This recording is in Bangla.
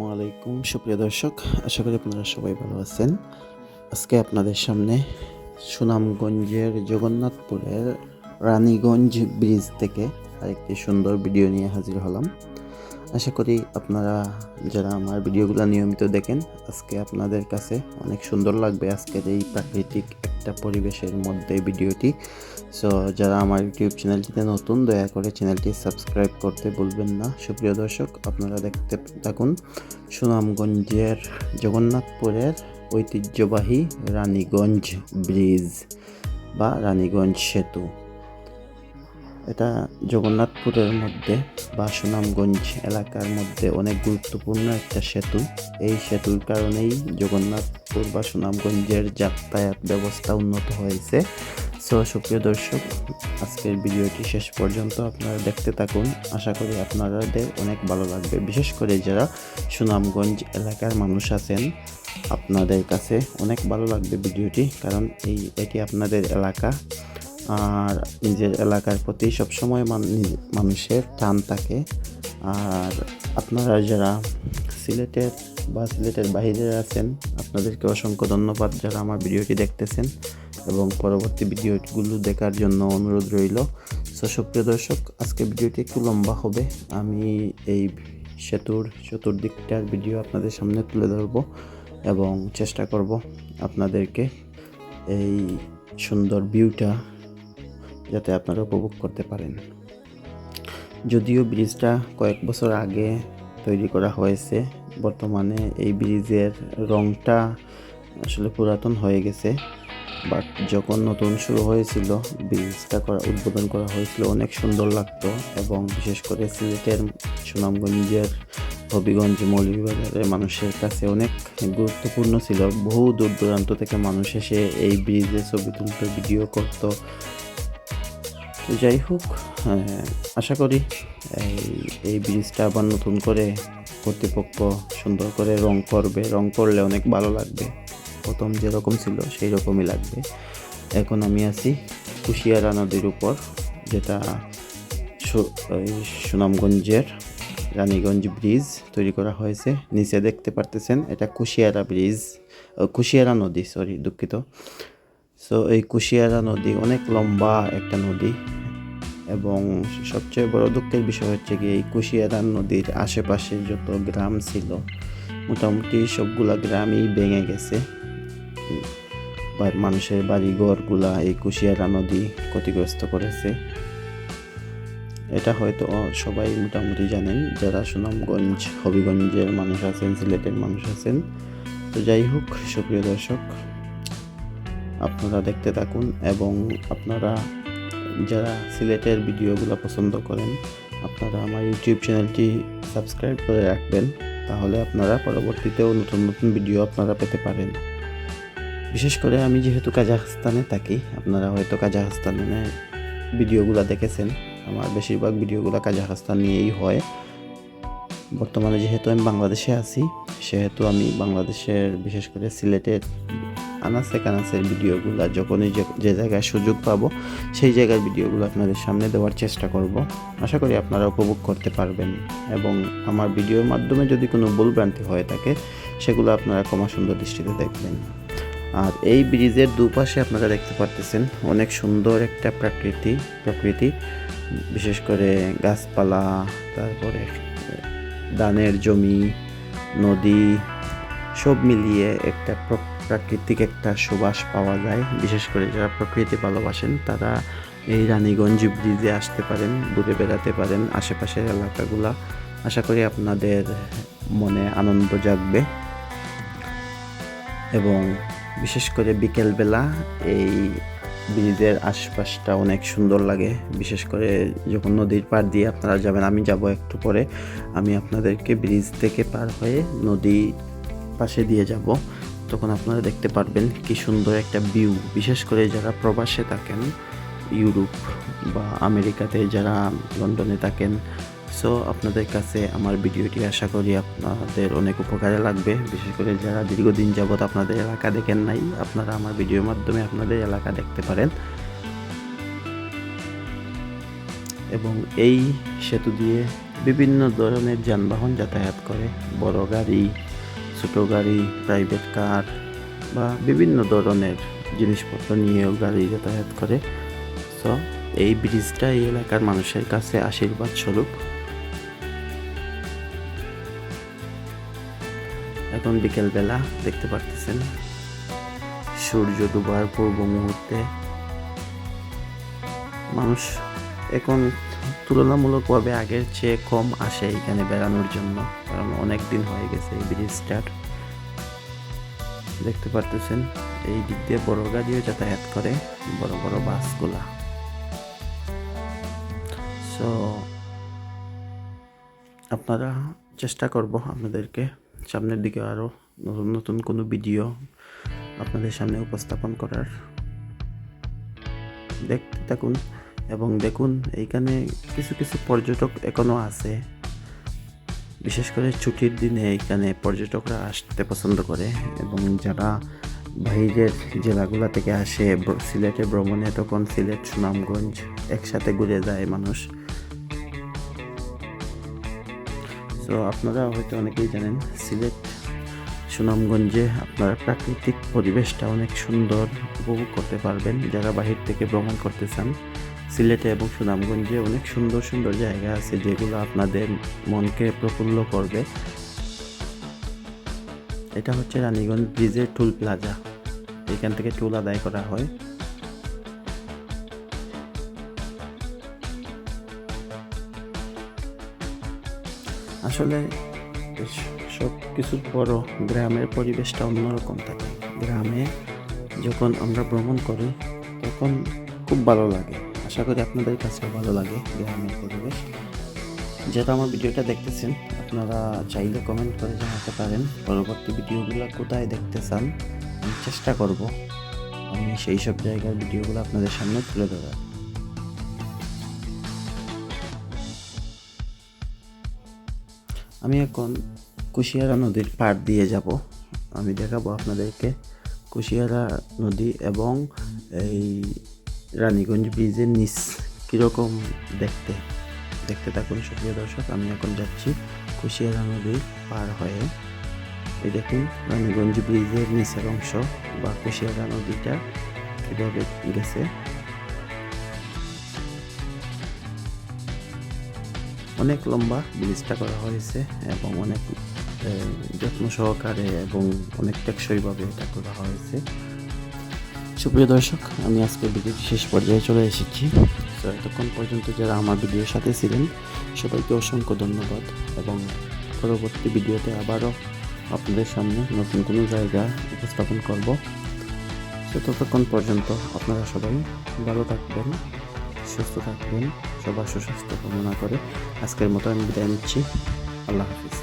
আসসালামু আলাইকুম। সুপ্রিয় দর্শক, আশা করি আপনারা সবাই ভালো আছেন। আজকে আপনাদের সামনে সুনামগঞ্জের জগন্নাথপুরের রানীগঞ্জ ব্রিজ থেকে আরেকটি সুন্দর ভিডিও নিয়ে হাজির হলাম। আশা করি আপনারা যারা আমার ভিডিওগুলো নিয়মিত দেখেন, আজকে আপনাদের কাছে অনেক সুন্দর লাগবে আজকের এই প্রাকৃতিক একটা পরিবেশের মধ্যে ভিডিওটি। সো যারা আমার ইউটিউব চ্যানেলটিতে নতুন, দয়া করে চ্যানেলটি সাবস্ক্রাইব করতে ভুলবেন না। সুপ্রিয় দর্শক, আপনারা দেখতে থাকুন সুনামগঞ্জের জগন্নাথপুরের ঐতিহ্যবাহী রানীগঞ্জ ব্রিজ বা রানীগঞ্জ সেতু। এটা জগন্নাথপুরের মধ্যে বা সুনামগঞ্জ এলাকার মধ্যে অনেক গুরুত্বপূর্ণ একটা সেতু এই সেতুর কারণেই জগন্নাথপুর বা সুনামগঞ্জের যাতায়াত ব্যবস্থা উন্নত হয়েছে। সো, সুপ্রিয় দর্শক, আজকের ভিডিওটি শেষ পর্যন্ত আপনারা দেখতে থাকুন। আশা করি আপনাদের অনেক ভালো লাগবে। বিশেষ করে যারা সুনামগঞ্জ এলাকার মানুষ আছেন, আপনাদের কাছে অনেক ভালো লাগবে ভিডিওটি, কারণ এই এটি আপনাদের এলাকা। আর নিজের এলাকার প্রতি সবসময় মান- মানুষের টান থাকে। আর আপনারা যারা সিলেটের বা সিলেটের বাইরে আছেন, আপনাদেরকে অসংখ্য ধন্যবাদ যারা আমার ভিডিওটি দেখতেছেন এবং পরবর্তী ভিডিওগুলো দেখার জন্য অনুরোধ রইল। সো সুপ্রিয় দর্শক, আজকে ভিডিওটি একটু লম্বা হবে। আমি এই সেতুর চতুর্দিকটার ভিডিও আপনাদের সামনে তুলে ধরবো এবং চেষ্টা করব আপনাদেরকে এই সুন্দর ভিউটা যাতে আপনারা উপভোগ করতে পারেন। যদিও ব্রিজটা কয়েক বছর আগে তৈরি করা হয়েছে, বর্তমানে এই ব্রিজের রংটা আসলে পুরাতন হয়ে গেছে। বাট যখন নতুন শুরু হয়েছিল, ব্রিজটা করা, উদ্বোধন করা হয়েছিল, অনেক সুন্দর লাগতো এবং বিশেষ করে সিলেটের সুনামগঞ্জের হবিগঞ্জ মৌলভীবাজারের মানুষের কাছে অনেক গুরুত্বপূর্ণ ছিল। বহু দূর দূরান্ত থেকে মানুষ এসে এই ব্রিজে ছবি তুলতে, ভিডিও করতো। তো যাই হোক আশা করি এই এই ব্রিজটা আবার নতুন করে কর্তৃপক্ষ সুন্দর করে রং করবে। রং করলে অনেক ভালো লাগবে। প্রথম যেরকম ছিল সেই রকমই লাগবে। এখন আমি আছি কুশিয়ারা নদীর উপর, যেটা সুনামগঞ্জের রানীগঞ্জ ব্রিজ তৈরি করা হয়েছে। নিচে দেখতে পারতেছেন, এটা কুশিয়ারা ব্রিজ কুশিয়ারা নদী সরি দুঃখিত। সো এই কুশিয়ারা নদী অনেক লম্বা একটা নদী। এবং সবচেয়ে বড় দুঃখের বিষয় হচ্ছে কি এই কুশিয়ারা নদীর আশেপাশে যত গ্রাম ছিল, মোটামুটি সবগুলা গ্রামই ভেঙে গেছে। মানুষের বাড়ি ঘরগুলা এই কুশিয়ারা নদী ক্ষতিগ্রস্ত করেছে। এটা হয়তো সবাই মোটামুটি জানেন, যারা সুনামগঞ্জ, হবিগঞ্জের মানুষ আছেন, সিলেটের মানুষ আছেন। তো যাই হোক, সুপ্রিয় দর্শক, আপনারা দেখতে থাকুন এবং আপনারা যারা সিলেটের ভিডিওগুলো পছন্দ করেন, আপনারা আমার ইউটিউব চ্যানেলটি সাবস্ক্রাইব করে রাখবেন, তাহলে আপনারা পরবর্তীতেও নতুন নতুন ভিডিও আপনারা পেতে পারেন। বিশেষ করে আমি যেহেতু কাজাখস্তানে থাকি, আপনারা হয়তো কাজাখস্তানের ভিডিওগুলো দেখেছেন। আমার বেশিরভাগ ভিডিওগুলো কাজাখস্তান নিয়েই হয়। বর্তমানে যেহেতু আমি বাংলাদেশে আছি, সেহেতু আমি বাংলাদেশের, বিশেষ করে সিলেটের আনাসে কানাসের ভিডিওগুলো যখনই যে- জায়গায় সুযোগ পাবো, সেই জায়গার ভিডিওগুলো আপনাদের সামনে দেওয়ার চেষ্টা করব। আশা করি আপনারা উপভোগ করতে পারবেন। এবং আমার ভিডিওর মাধ্যমে যদি কোনো ভুলভ্রান্তি হয়ে থাকে, সেগুলো আপনারা ক্ষমা সুন্দর দৃষ্টিতে দেখবেন। আর এই ব্রিজের দুপাশে আপনারা দেখতে পারতেছেন, অনেক সুন্দর একটা প্রাকৃতি প্রকৃতি। বিশেষ করে গাছপালা, তারপরে ধানের জমি, নদী, সব মিলিয়ে একটা প্রাকৃতিক একটা সুবাস পাওয়া যায়। বিশেষ করে যারা প্রকৃতি ভালোবাসেন, তারা এই রানীগঞ্জ ব্রিজে আসতে পারেন, ঘুরে বেড়াতে পারেন আশেপাশের এলাকাগুলা। আশা করি আপনাদের মনে আনন্দ জাগবে। এবং বিশেষ করে বিকেলবেলা এই ব্রিজের আশপাশটা অনেক সুন্দর লাগে। বিশেষ করে যখন নদীর পার দিয়ে আপনারা যাবেন, আমি যাব একটু পরে, আমি আপনাদেরকে ব্রিজ থেকে পার হয়ে নদী পাশে দিয়ে যাব। তখন আপনারা দেখতে পারবেন কি সুন্দর একটা ভিউ বিশেষ করে যারা প্রবাসে থাকেন, ইউরোপ বা আমেরিকাতে যারা লন্ডনে থাকেন। সো আপনাদের কাছে আমার ভিডিওটি আশা করি আপনাদের অনেক উপকারে লাগবে। বিশেষ করে যারা দীর্ঘদিন যাবৎ আপনাদের এলাকা দেখেন নাই, আপনারা আমার ভিডিওর মাধ্যমে আপনাদের এলাকা দেখতে পারেন। এবং এই সেতু দিয়ে বিভিন্ন ধরনের যানবাহন যাতায়াত করে। বড় গাড়ি ছোট গাড়ি প্রাইভেট কার বা বিভিন্ন ধরনের জিনিসপত্র নিয়েও গাড়ি যাতায়াত করে। সো এই ব্রিজটা এই এলাকার মানুষের কাছে আশীর্বাদ স্বরূপ। এখন বিকেলবেলা দেখতে পারতেছেন সূর্য ডুবার পূর্ব মুহূর্তে। মানুষ এখন তুলনামূলকভাবে আগের চেয়ে কম আসে এখানে বেড়ানোর জন্য, কারণ অনেক দিন হয়ে গেছে এই ব্রিজটার দেখতে পারতেছেন, এই দিক দিয়ে বড় গাড়িও যাতায়াত করে, বড় বড় বাসগুলা। সো আপনারা চেষ্টা করব আপনাদেরকে সামনের দিকে আরও নতুন নতুন কোনো ভিডিও আপনাদের সামনে উপস্থাপন করার। দেখতে থাকুন। এবং দেখুন, এইখানে কিছু কিছু পর্যটক এখনও আছে। বিশেষ করে ছুটির দিনে এখানে পর্যটকরা আসতে পছন্দ করে এবং যারা বাইরের জেলাগুলো থেকে আসে সিলেটে ভ্রমণে, তখন সিলেট, সুনামগঞ্জ একসাথে ঘুরে যায় মানুষ। তো আপনারা হয়তো অনেকেই জানেন, সিলেট, সুনামগঞ্জে আপনার প্রাকৃতিক পরিবেশটা অনেক সুন্দর উপভোগ করতে পারবেন যারা বাহির থেকে ভ্রমণ করতে চান। সিলেটে এবং সুনামগঞ্জে অনেক সুন্দর সুন্দর জায়গা আছে যেগুলো আপনাদের মনকে প্রফুল্ল করবে। এটা হচ্ছে রানীগঞ্জ ব্রিজের টুল প্লাজা। এখান থেকে টুল আদায় করা হয়। আসলে সব কিছুর বড়, গ্রামের পরিবেশটা অন্যরকম থাকে। গ্রামে যখন আমরা ভ্রমণ করি, তখন খুব ভালো লাগে। আশা করি আপনাদের কাছেও ভালো লাগে গ্রামের পরিবেশ। যারা আমার ভিডিওটা দেখতেছেন, আপনারা চাইলে কমেন্ট করে জানাতে পারেন, পরবর্তী ভিডিওগুলো কোথায় দেখতে চান, আমি চেষ্টা করব আমি সেই সব জায়গার ভিডিওগুলো আপনাদের সামনে তুলে ধরার। আমি এখন কুশিয়ারা নদীর পাড় দিয়ে যাব। আমি দেখাবো আপনাদেরকে কুশিয়ারা নদী এবং এই রানীগঞ্জ ব্রিজের নিচ কীরকম দেখতে? দেখতে থাকুন সুপ্রিয় দর্শক, আমি এখন যাচ্ছি কুশিয়ারা নদী পার হয়ে। এই দেখুন রানীগঞ্জ ব্রিজের নিচের অংশ বা কুশিয়ারা নদীটা কীভাবে গেছে। অনেক লম্বা ব্রিজটা করা হয়েছে এবং অনেক যত্ন সহকারে এবং অনেক টেকসইভাবে এটা করা হয়েছে। সুপ্রিয় দর্শক, আমি আজকে ভিডিওটি শেষ পর্যায়ে চলে এসেছি। তো এতক্ষণ পর্যন্ত যারা আমার ভিডিওর সাথে ছিলেন, সবাইকে অসংখ্য ধন্যবাদ এবং পরবর্তী ভিডিওতে আবারও আপনাদের সামনে নতুন কোনো জায়গা উপস্থাপন করব। তো ততক্ষণ পর্যন্ত আপনারা সবাই ভালো থাকবেন, সুস্থ থাকবেন, সবার সুস্বাস্থ্য কামনা করে আজকের মতো আমি বিদায় নিচ্ছি। আল্লাহ হাফিজ।